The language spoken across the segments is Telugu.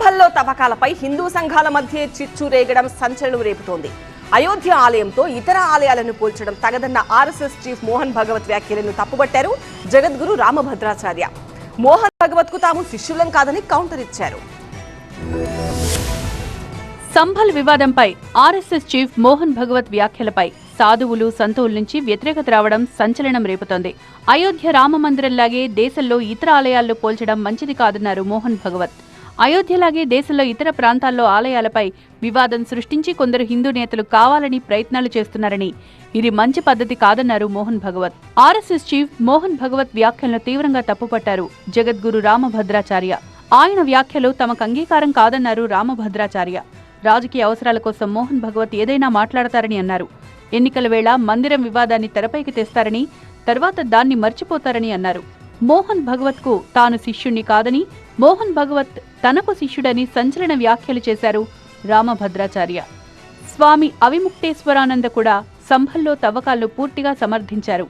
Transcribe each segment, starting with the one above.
సంభల్లో తవ్వకాలపై హిందూ సంఘాల మధ్య చిచ్చు రేగడం సంచలనం రేపుతోంది. అయోధ్య ఆలయంతో ఇతర ఆలయాలను పోల్చడం తగదన్న ఆర్ఎస్ఎస్ చీఫ్ మోహన్ భగవత్ వ్యాఖ్యలను తప్పుబట్టారు జగద్గురు రామభద్రాచార్య. మోహన్ భగవత్కు తాము శిష్యులం కాదని కౌంటర్ ఇచ్చారు. సంభల్ వివాదంపై ఆర్ఎస్ఎస్ చీఫ్ మోహన్ భగవత్ వ్యాఖ్యలపై సాధువులు సంతువుల నుంచి వ్యతిరేకత రావడం సంచలనం రేపుతోంది. అయోధ్య రామ మందిరంలాగే దేశంలో ఇతర ఆలయాల్లో పోల్చడం మంచిది కాదన్నారు మోహన్ భగవత్. అయోధ్యలాగే దేశంలో ఇతర ప్రాంతాల్లో ఆలయాలపై వివాదం సృష్టించి కొందరు హిందూ నేతలు కావాలని ప్రయత్నాలు చేస్తున్నారని. ఇది మంచి పద్ధతి కాదన్నారు మోహన్ భగవత్. ఆర్ఎస్ఎస్ చీఫ్ మోహన్ భగవత్ వ్యాఖ్యలను తీవ్రంగా తప్పుపట్టారు. జగద్గురు రామభద్రాచార్య. ఆయన వ్యాఖ్యలు తమకు అంగీకారం కాదన్నారు రామభద్రాచార్య. రాజకీయ అవసరాల కోసం మోహన్ భగవత్ ఏదైనా మాట్లాడతారని అన్నారు. ఎన్నికల వేళ మందిరం వివాదాన్ని తెరపైకి తెస్తారని తర్వాత దాన్ని మర్చిపోతారని అన్నారు. మోహన్ భగవత్కు తాను శిష్యుణ్ణి కాదని మోహన్ భగవత్ తనకు శిష్యుడని సంచలన వ్యాఖ్యలు చేశారు రామభద్రాచార్య. స్వామి అవిముక్తేశ్వరానంద కూడా సంభల్లో తవ్వకాలను పూర్తిగా సమర్థించారు.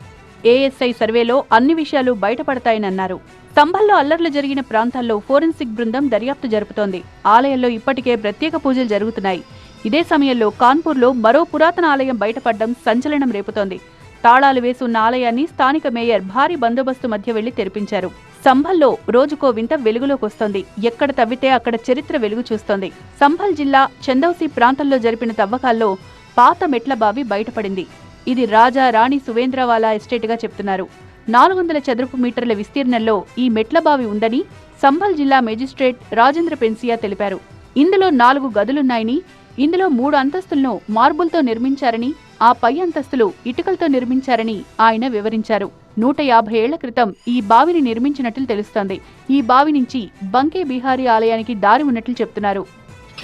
ఏఎస్ఐ సర్వేలో అన్ని విషయాలు బయటపడతాయనన్నారు. సంభల్లో అల్లర్లు జరిగిన ప్రాంతాల్లో ఫోరెన్సిక్ బృందం దర్యాప్తు జరుపుతోంది. ఆలయంలో ఇప్పటికే ప్రత్యేక పూజలు జరుగుతున్నాయి. ఇదే సమయంలో కాన్పూర్లో మరో పురాతన ఆలయం బయటపడడం సంచలనం రేపుతోంది. తాళాలు వేసి ఉన్న ఆలయాన్ని స్థానిక మేయర్ భారీ బందోబస్తు మధ్య వెళ్ళి తెరిపించారు. సంభల్లో రోజుకో వింత వెలుగులోకి వస్తోంది ఎక్కడ తవ్వితే అక్కడ చరిత్ర వెలుగు చూస్తోంది. సంభల్ జిల్లా చందౌసి ప్రాంతంలో జరిపిన తవ్వకాల్లో పాత మెట్ల బావి బయటపడింది. ఇది రాజా రాణి సువేంద్రవాలా ఎస్టేట్గా చెప్తున్నారు. నాలుగు వందల చదరపు మీటర్ల విస్తీర్ణంలో ఈ మెట్ల బావి ఉందని సంభల్ జిల్లా మేజిస్ట్రేట్ రాజేంద్ర పెన్సియా తెలిపారు. ఇందులో నాలుగు గదులున్నాయని ఇందులో మూడు అంతస్తులను మార్బుల్తో నిర్మించారని ఆ పై అంతస్తులు ఇటుకలతో నిర్మించారని ఆయన వివరించారు. నూట యాభై ఏళ్ళ క్రితం ఈ బావిని నిర్మించినట్లు తెలుస్తోంది. ఈ బావి నుంచి బంకే బిహారీ ఆలయానికి దారి ఉన్నట్లు చెప్తున్నారు.